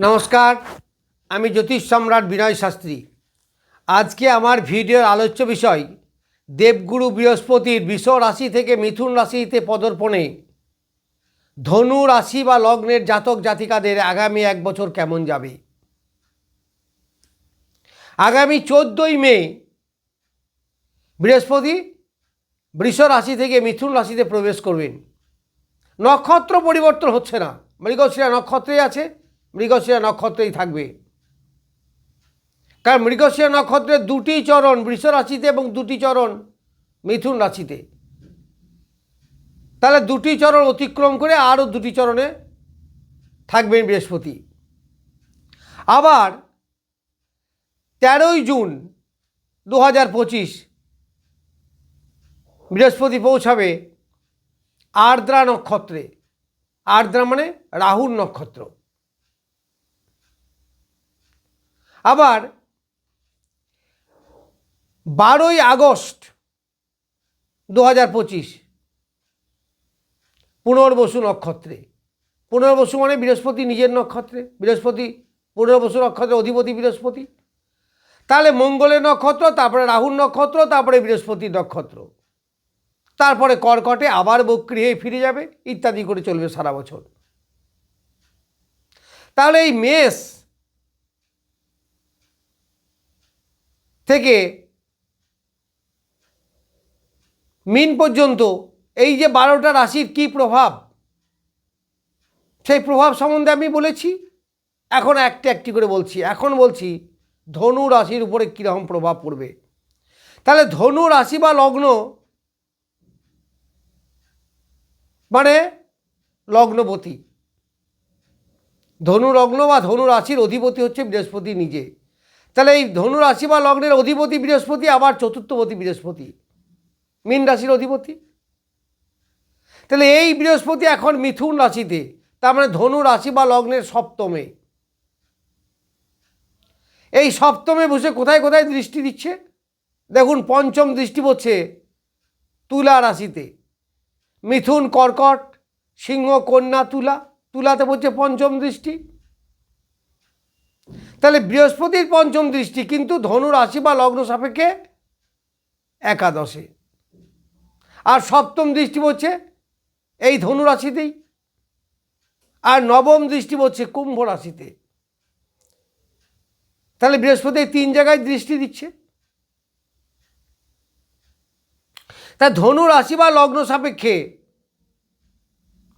নমস্কার, আমি জ্যোতিষ সম্রাট বিনয় শাস্ত্রী। আজকে আমার ভিডিওর আলোচ্য বিষয়, দেবগুরু বৃহস্পতির বৃষ রাশি থেকে মিথুন রাশিতে পদর্পণে। ধনু রাশি বা লগ্নের জাতক জাতিকাদের আগামী এক বছর কেমন যাবে? আগামী চোদ্দোই মে, বৃহস্পতি বৃষ রাশি থেকে মিথুন রাশিতে প্রবেশ করবেন। নক্ষত্র পরিবর্তন হচ্ছে না। মৃগশিরা নক্ষত্রেই আছে। মৃগশিরা নক্ষত্রেই থাকবে। কারণ মৃগশিরা নক্ষত্রের দুটি চরণ, বৃষ রাশিতে এবং দুটি চরণ মিথুন রাশিতে। তাহলে দুটি চরণ অতিক্রম করে আরও দুটি চরণে থাকবেন বৃহস্পতি। আবার তেরোই জুন দু হাজার পঁচিশ বৃহস্পতি পৌঁছাবে আর্দ্রা নক্ষত্রে। আর্দ্রা মানে রাহুর নক্ষত্র। আবার বারোই আগস্ট দু হাজার পঁচিশ, পুনর্বসু নক্ষত্রে। পুনর্বসু মানে বৃহস্পতি নিজের নক্ষত্রে, বৃহস্পতি পুনর্বসু নক্ষত্রে অধিপতি বৃহস্পতি। তাহলে মঙ্গলের নক্ষত্র, তারপরে রাহুর নক্ষত্র, তারপরে বৃহস্পতির নক্ষত্র। তারপরে কর্কটে আবার বক্রি হয়ে ফিরে যাবে, ইত্যাদি করে চলবে সারা বছর। তাহলে এই মেষ থেকে মিন পর্যন্ত এই যে বারোটা রাশির কি প্রভাব? সেই প্রভাব সম্বন্ধে আমি বলেছি। এখন একটা একটি করে বলছি। এখন বলছি, ধনু রাশির উপরে কীরকম প্রভাব পড়বে? তাহলে ধনু রাশি বা লগ্ন মানে লগ্নপতি। ধনু লগ্ন বা ধনু রাশির অধিপতি হচ্ছে বৃহস্পতি নিজে। তাহলে এই ধনু রাশি বা লগ্নের অধিপতি বৃহস্পতি, আবার চতুর্থপতি বৃহস্পতি। মীন রাশির অধিপতি। তাহলে এই বৃহস্পতি এখন মিথুন রাশিতে, তার মানে ধনু রাশি বা লগ্নের সপ্তমে। এই সপ্তমে বসে কোথায় কোথায় দৃষ্টি দিচ্ছে? দেখুন, পঞ্চম দৃষ্টি পড়ছে তুলা রাশিতে। মিথুন কর্কট, সিংহ কন্যা তুলা, তুলাতে পড়ছে পঞ্চম দৃষ্টি। তাহলে বৃহস্পতির পঞ্চম দৃষ্টি কিন্তু ধনু রাশি বা লগ্ন সাপেক্ষে একাদশে। আর সপ্তম দৃষ্টি পড়ছে এই ধনু রাশিতেই। আর নবম দৃষ্টি পড়ছে কুম্ভ রাশিতে। তাহলে বৃহস্পতি তিন জায়গায় দৃষ্টি দিচ্ছে। তা ধনু রাশি বা লগ্ন সাপেক্ষে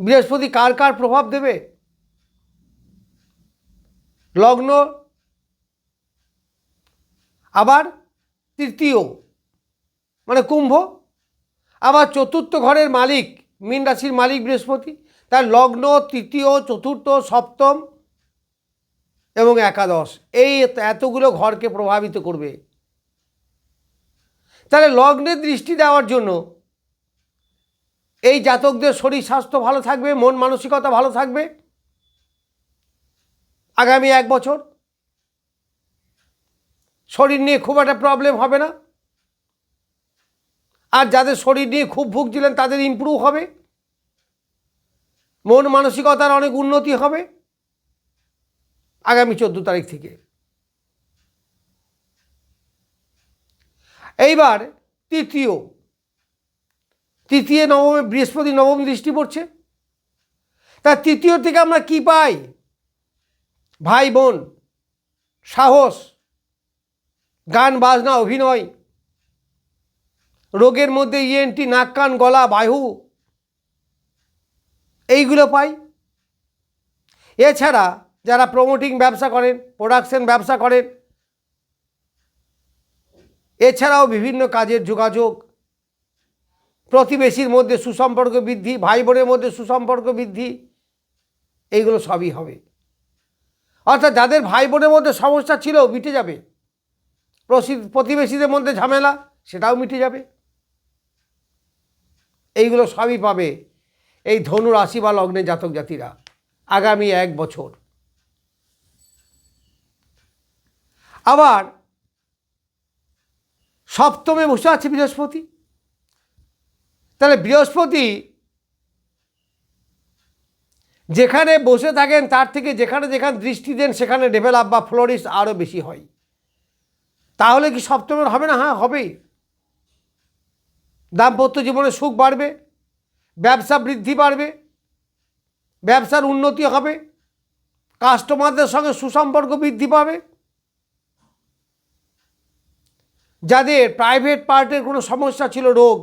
বৃহস্পতি কার কার প্রভাব দেবে? লগ্ন আবার তৃতীয় মানে কুম্ভ। আবার চতুর্থ ঘরের মালিক, মীন রাশির মালিক বৃহস্পতি, তার লগ্ন তৃতীয়, চতুর্থ, সপ্তম এবং একাদশ। এই এতগুলো ঘরকে প্রভাবিত করবে। তাহলে লগ্নে দৃষ্টি দেওয়ার জন্য এই জাতকদের শরীর স্বাস্থ্য ভালো থাকবে, মন মানসিকতা ভালো থাকবে। আগামী এক বছর শরীর নিয়ে খুব একটা প্রবলেম হবে না। আর যাদের শরীর নিয়ে খুব ভুগছিলেন, তাদের ইমপ্রুভ হবে। মন মানসিকতার অনেক উন্নতি হবে। আগামী চোদ্দ তারিখ থেকে। এইবার তৃতীয়। তৃতীয় নবমে, বৃহস্পতি নবম দৃষ্টি পড়ছে। তার তৃতীয় থেকে আমরা কি পাই? ভাই বোন, সাহস গান, বাজনা, অভিনয়। রোগের মধ্যে ইএনটি নাক, কান, গলা বায়ু এইগুলো পাই। এছাড়া যারা প্রমোটিং ব্যবসা করেন প্রোডাকশন ব্যবসা করেন, এছাড়াও বিভিন্ন কাজের যোগাযোগ, প্রতিবেশীর মধ্যে সুসম্পর্ক বৃদ্ধি, ভাই বোনের মধ্যে সুসম্পর্ক বৃদ্ধি, এইগুলো সবই হবে। অর্থাৎ যাদের ভাই বোনের মধ্যে সমস্যা ছিল, মিটে যাবে। প্রতিবেশীদের মধ্যে ঝামেলা, সেটাও মিটে যাবে। এইগুলো সবই পাবে এই ধনু রাশি বা লগ্নে জাতক জাতিরা আগামী এক বছর। আবার সপ্তমে বসে আছে বৃহস্পতি। তাহলে বৃহস্পতি যেখানে বসে থাকেন, তার থেকে যেখানে যেখানে দৃষ্টি দেন, সেখানে ডেভেলপ বা ফ্লোরিস আরও বেশি হয়। তাহলে কি সপ্তমের হবে না? হ্যাঁ হবে দাম্পত্য জীবনে সুখ বাড়বে, ব্যবসা বৃদ্ধি বাড়বে, ব্যবসার উন্নতি হবে, কাস্টমারদের সঙ্গে সুসম্পর্ক বৃদ্ধি পাবে। যাদের প্রাইভেট পার্টের কোনো সমস্যা ছিল, রোগ,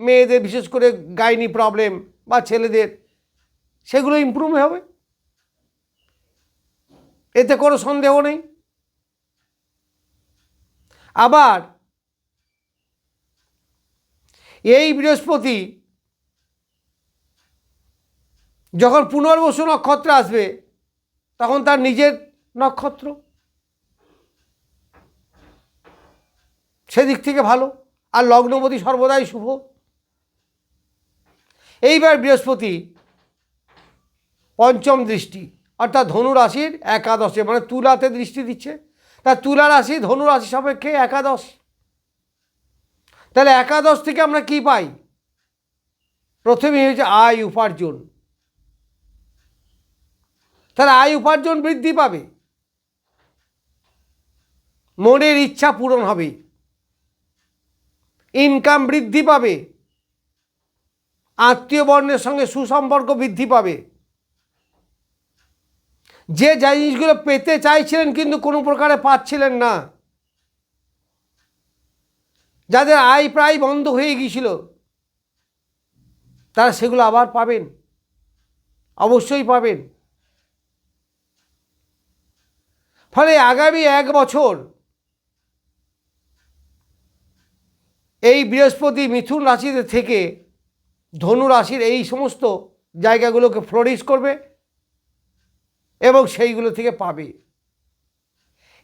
মেয়েদের বিশেষ করে গাইনি প্রবলেম বা ছেলেদের, সেগুলো ইম্প্রুভ হবে। এতে কোনো সন্দেহ নেই। আবার এই বৃহস্পতি যখন পুনর্বসু নক্ষত্র আসবে, তখন তার নিজের নক্ষত্র। সেদিক থেকে ভালো। আর লগ্নপতি সর্বদাই শুভ। এইবার বৃহস্পতি পঞ্চম দৃষ্টি, অর্থাৎ ধনু রাশির একাদশে মানে তুলাতে দৃষ্টি দিচ্ছে। তা তুলা রাশি, ধনু রাশি সাপেক্ষে একাদশ। তাহলে একাদশ থেকে আমরা কি পাই? প্রথমেই হচ্ছে আয় উপার্জন। তাহলে আয় উপার্জন বৃদ্ধি পাবে। মনের ইচ্ছা পূরণ হবে। ইনকাম বৃদ্ধি পাবে। আত্মীয় বর্ণের সঙ্গে সুসম্পর্ক বৃদ্ধি পাবে। যে জিনিসগুলো পেতে চাইছিলেন কিন্তু কোনো প্রকারে পাচ্ছিলেন না। যাদের আয় প্রায় বন্ধ হয়ে গিয়েছিল, তারা সেগুলো আবার পাবেন, অবশ্যই পাবেন। ফলে আগামী এক বছর এই বৃহস্পতি মিথুন রাশিতে থেকে ধনু রাশির এই সমস্ত জায়গাগুলোকে ফ্লোরিশ করবে। এবং সেইগুলো থেকে পাবে।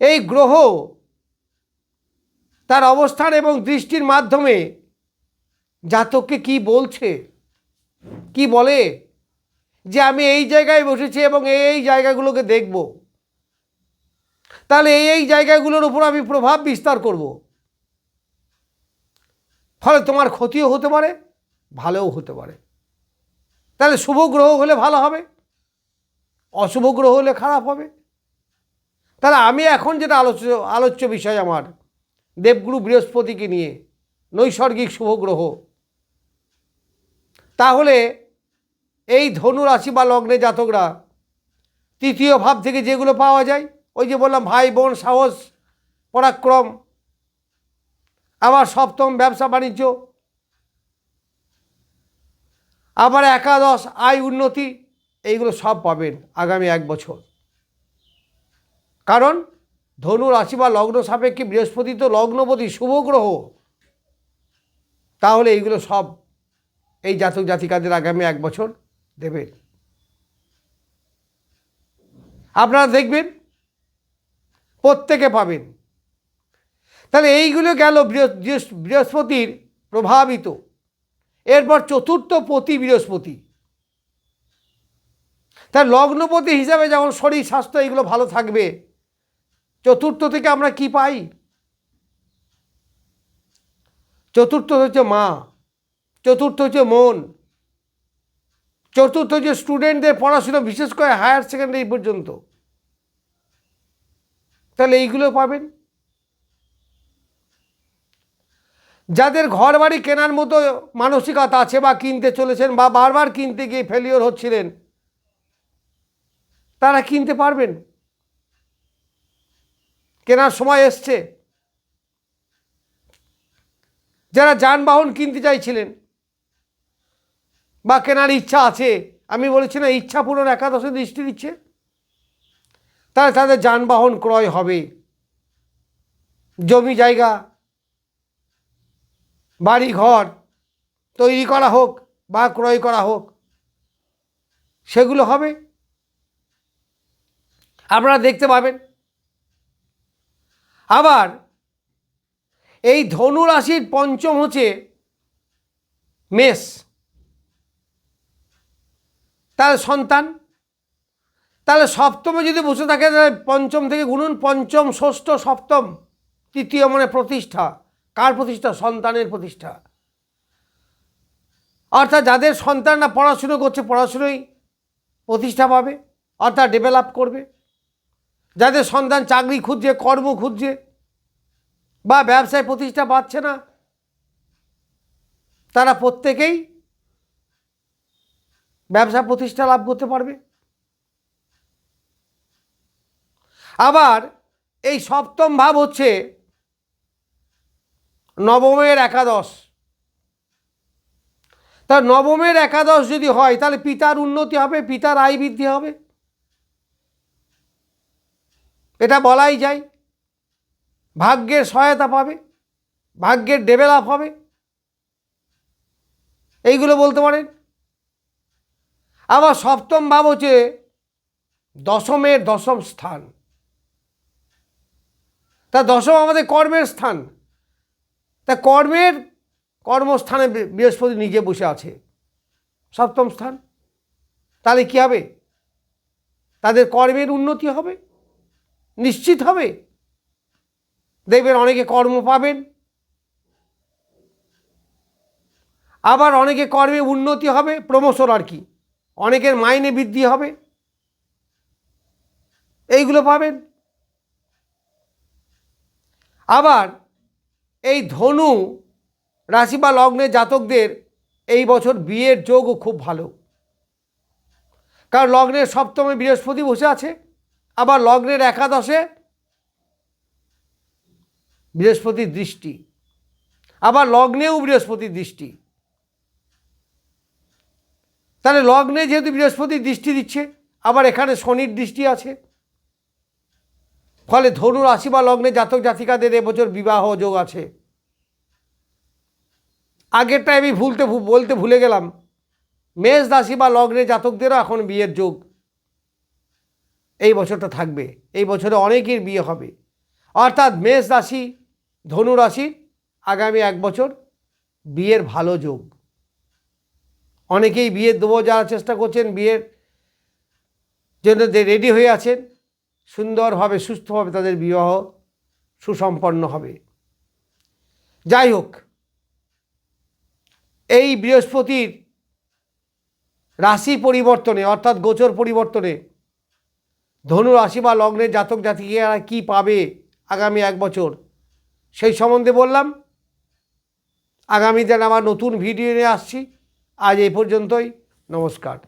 এই গ্রহ তার অবস্থান এবং দৃষ্টির মাধ্যমে জাতককে কি বলছে, কি বলে, যে আমি এই জায়গায় বসেছি এবং এই এই জায়গাগুলোকে দেখব। তাহলে এই এই জায়গাগুলোর উপর আমি প্রভাব বিস্তার করব। ফলে তোমার ক্ষতিও হতে পারে, ভালোও হতে পারে। তাহলে শুভ গ্রহ হলে ভালো হবে। অশুভ গ্রহ হলে খারাপ হবে। তাহলে আমি এখন যেটা আলোচ্য আলোচ্য বিষয় আমার, দেবগুরু বৃহস্পতিকে নিয়ে নৈসর্গিক শুভ গ্রহ। তাহলে এই ধনু রাশি বা লগ্নে জাতকরা তৃতীয় ভাব থেকে যেগুলো পাওয়া যায়, ওই যে বললাম ভাই, বোন, সাহস, পরাক্রম, আবার সপ্তম ব্যবসা বাণিজ্য, আবার একাদশ, আয় উন্নতি এইগুলো সব পাবেন আগামী এক বছর। কারণ ধনু রাশি বা লগ্ন সাপেক্ষে বৃহস্পতি তো লগ্নপতি, শুভ গ্রহ। তাহলে এইগুলো সব এই জাতক জাতিকাদের আগামী এক বছর দেবেন। আপনারা দেখবেন, প্রত্যেকে পাবেন। তাহলে এইগুলো গেল বৃহস্- বৃহস্- বৃহস্পতির প্রভাবিত। এরপর চতুর্থ পতি বৃহস্পতি। তার লগ্নপতি হিসাবে যেমন শরীর, স্বাস্থ্য এইগুলো ভালো থাকবে, চতুর্থ থেকে আমরা কি পাই? চতুর্থ হচ্ছে মা, চতুর্থ হচ্ছে মন, চতুর্থ হচ্ছে স্টুডেন্টদের পড়াশোনা, বিশেষ করে হায়ার সেকেন্ডারি পর্যন্ত। তাহলে এইগুলো পাবেন। যাদের ঘর বাড়ি কেনার মতো মানসিকতা আছে বা কিনতে চলেছেন বা বারবার কিনতে গিয়ে ফেলিওর হচ্ছিলেন তারা কিনতে পারবেন। কেনার সময় এসছে। যারা যানবাহন কিনতে চাইছিলেন বা কেনার ইচ্ছা আছে, আমি বলেছি না, ইচ্ছা পূরণ একাদশে দৃষ্টি দিচ্ছে, তাহলে তাদের যানবাহন ক্রয় হবে। জমি জায়গা বাড়ি ঘর তৈরি করা হোক বা ক্রয় করা হোক, সেগুলো হবে। আপনারা দেখতে পাবেন। আবার এই ধনু রাশির পঞ্চম হচ্ছে মেষ। তাহলে সন্তান, তাহলে সপ্তমে যদি বসে থাকে, তাহলে পঞ্চম থেকে গুনুন, পঞ্চম, ষষ্ঠ, সপ্তম, তৃতীয় মানে প্রতিষ্ঠা। কার প্রতিষ্ঠা? সন্তানের প্রতিষ্ঠা। অর্থাৎ যাদের সন্তানরা পড়াশুনো করছে, পড়াশুনোই প্রতিষ্ঠা পাবে, অর্থাৎ ডেভেলপ করবে। যাদের সন্তান চাকরি খুঁজছে, কর্ম খুঁজছে, বা ব্যবসায় প্রতিষ্ঠা পাচ্ছে না, তারা প্রত্যেকেই ব্যবসা প্রতিষ্ঠা লাভ করতে পারবে। আবার এই সপ্তম ভাব হচ্ছে নবমের একাদশ। তা নবমের একাদশ যদি হয়, তাহলে পিতার উন্নতি হবে, পিতার আয় বৃদ্ধি হবে। এটা বলাই যায়। ভাগ্যের সহায়তা পাবে, ভাগ্যের ডেভেলপ হবে। এইগুলো বলতে পারেন। আবার সপ্তম ভাব হচ্ছে দশমের দশম স্থান। তা দশম আমাদের কর্মের স্থান। তা কর্মের কর্মস্থানে বৃহস্পতি নিজে বসে আছে। সপ্তম স্থান। তাহলে কী হবে? তাদের কর্মের উন্নতি হবে। নিশ্চিত হবে। দেখবেন অনেকে কর্ম পাবেন। আবার অনেকে কর্মে উন্নতি হবে প্রমোশন আর কি। অনেকের মাইনে বৃদ্ধি হবে। এইগুলো পাবেন। আবার এই ধনু রাশি বা লগ্নের জাতকদের এই বছর বিয়ের যোগও খুব ভালো। কারণ লগ্নের সপ্তমে বৃহস্পতি বসে আছে। আবার লগ্নের একাদশে বৃহস্পতির দৃষ্টি, আবার লগ্নেও বৃহস্পতির দৃষ্টি। তাহলে লগ্নে যেহেতু বৃহস্পতি দৃষ্টি দিচ্ছে, আবার এখানে শনির দৃষ্টি আছে। ফলে ধনু রাশি বা লগ্নে জাতক জাতিকাদের এবছর বিবাহ যোগ আছে। আগেরটাই আমি ভুলতে বলতে ভুলে গেলাম। মেষ রাশি বা লগ্নে জাতকদেরও এখন বিয়ের যোগ। এই বছরটা থাকবে, এই বছরে অনেকের বিয়ে হবে। অর্থাৎ মেষ রাশি, ধনু রাশির আগামী এক বছর বিয়ের ভালো যোগ। অনেকেই বিয়ের দেবো যারা চেষ্টা করছেন, বিয়ের জন্য যে রেডি হয়ে আছেন, সুন্দরভাবে, সুস্থভাবে তাদের বিবাহ সুসম্পন্ন হবে। যাই হোক, এই বৃহস্পতির রাশি পরিবর্তনে, অর্থাৎ গোচর পরিবর্তনে ধনু রাশি বা লগ্নের জাতক জাতিকারা কী পাবে আগামী এক বছর? সেই সম্বন্ধে বললাম। আগামী দিন আবার নতুন ভিডিও নিয়ে আসছি। আজ এই পর্যন্তই। নমস্কার।